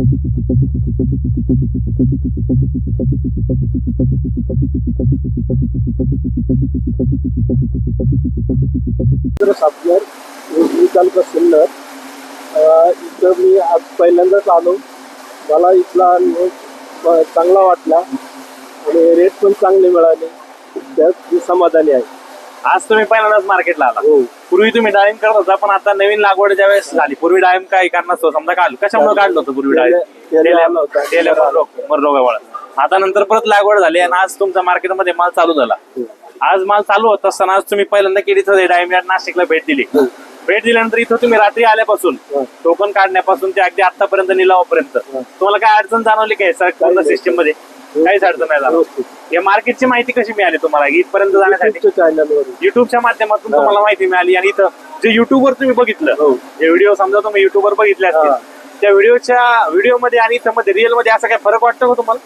मित्र मी तालुका सिन्नर इथं मी आज पहिल्यांदाच आलो. मला इथला अनुभव चांगला वाटला आणि रेट पण चांगले मिळाले. त्यात मी समाधानी आहे. आज तुम्ही पहिल्यांदाच मार्केटला आला. हो. पूर्वी तुम्ही डाळिंब करत होता पण आता नवीन लागवड ज्या वेळेस झाली पूर्वी डाळिंब काही कारणास्तव समजा काढलं. कशामुळे काढलं. होतं पूर्वी डाळिंब? आता नंतर परत लागवड झाली आणि आज तुमच्या मार्केटमध्ये माल चालू झाला. आज माल चालू होत असताना आज तुम्ही पहिल्यांदा केली डाळिंब नाशिकला भेट दिली. भेट दिल्यानंतर इथं तुम्ही रात्री आल्यापासून हं. टोकन काढण्यापासून ते अगदी आतापर्यंत निलावापर्यंत. तुम्हाला काय अडचण जाणवली काय सर. सिस्टीममध्ये? काहीच अडचण नाही झाली या मार्केटची माहिती कशी मिळाली तुम्हाला? इथपर्यंत जाण्यासाठी? युट्यूबच्या माध्यमातून हा. तुम्हाला माहिती मिळाली आणि इथं जे युट्यूबवर तुम्ही बघितलं हो. जे व्हिडिओ समजा तुम्ही युट्यूबवर बघितले असतील हा. त्या व्हिडिओच्या व्हिडिओमध्ये आणि इथं मध्ये रिअलमध्ये असा काय फरक वाटतो का तुम्हाला?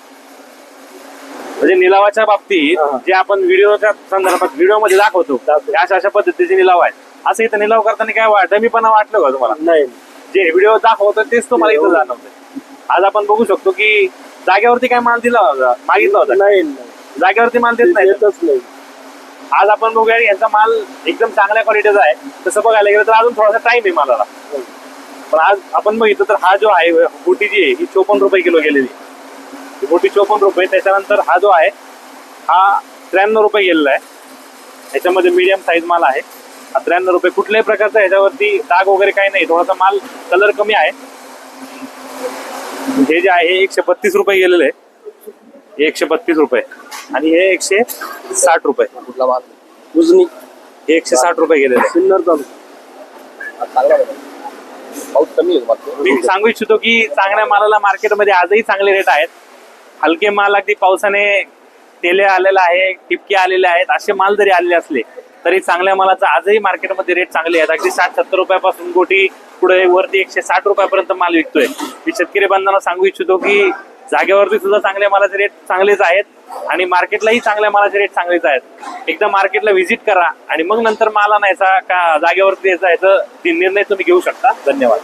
म्हणजे निलावाच्या बाबतीत हा. जे आपण व्हिडिओच्या संदर्भात व्हिडिओमध्ये दाखवतो. हे अशा अशा पद्धतीचे निलाव आहेत. असं इथं निलाव करताना काय वाट डमीपणा वाटलं का तुम्हाला? नाही. जे व्हिडिओ दाखवतो तेच तुम्हाला इथं जाणवतंय. आज आपण बघू शकतो की जागेवरती काय माल दिला होता? मागितला होता? नाही नाही. जागेवरती माल देत नाही? नाही. आज आपण बघूया यांचा माल एकदम चांगल्या क्वालिटीचा आहे. तसं बघायला गेलं तर अजून थोडासा टाइम आहे मालाला. पण आज आपण बघितलं तर हा जो आहे बोटी जी आहे ही चोपन्न रुपये किलो गेलेली. ही बोटी चोपन्न रुपये त्याच्यानंतर हा जो आहे हा त्र्याण्णव रुपये गेलेला आहे. याच्यामध्ये मीडियम साईज माल आहे. हा त्र्याण्णव रुपये कुठल्याही प्रकारचा याच्यावरती डाग वगैरे काही नाही. थोडासा माल कलर कमी आहे. हे जे आहे एकशे बत्तीस रुपये गेलेलं आहे. एकशे बत्तीस रुपये. आणि हे एकशे साठ रुपये. कुठला माल? उजनी. हे एकशे साठ रुपये गेलेले आहे. सिन्नर कमी मी सांगू इच्छितो की चांगल्या मालाला मार्केटमध्ये आजही चांगले रेट आहेत. हलके माल अगदी पावसाने तेले आलेलं आहे टिपके आलेले आहेत असे माल जरी आलेले असले तरी चांगल्या मालाचा आजही मार्केटमध्ये रेट चांगले आहेत. अगदी साठ सत्तर रुपयापासून गोटी पुढे वरती एकशे साठ रुपयापर्यंत माल विकतोय. मी शेतकरी बांधवांना सांगू इच्छितो की जागेवरती सुद्धा चांगल्या मालाचे रेट चांगलेच आहेत आणि मार्केटलाही चांगल्या मालाचे रेट चांगलेच आहेत. एकदा मार्केटला व्हिजिट करा आणि मग नंतर माल आणायचा का जागेवरती यायचा याचा निर्णय तुम्ही घेऊ शकता. धन्यवाद.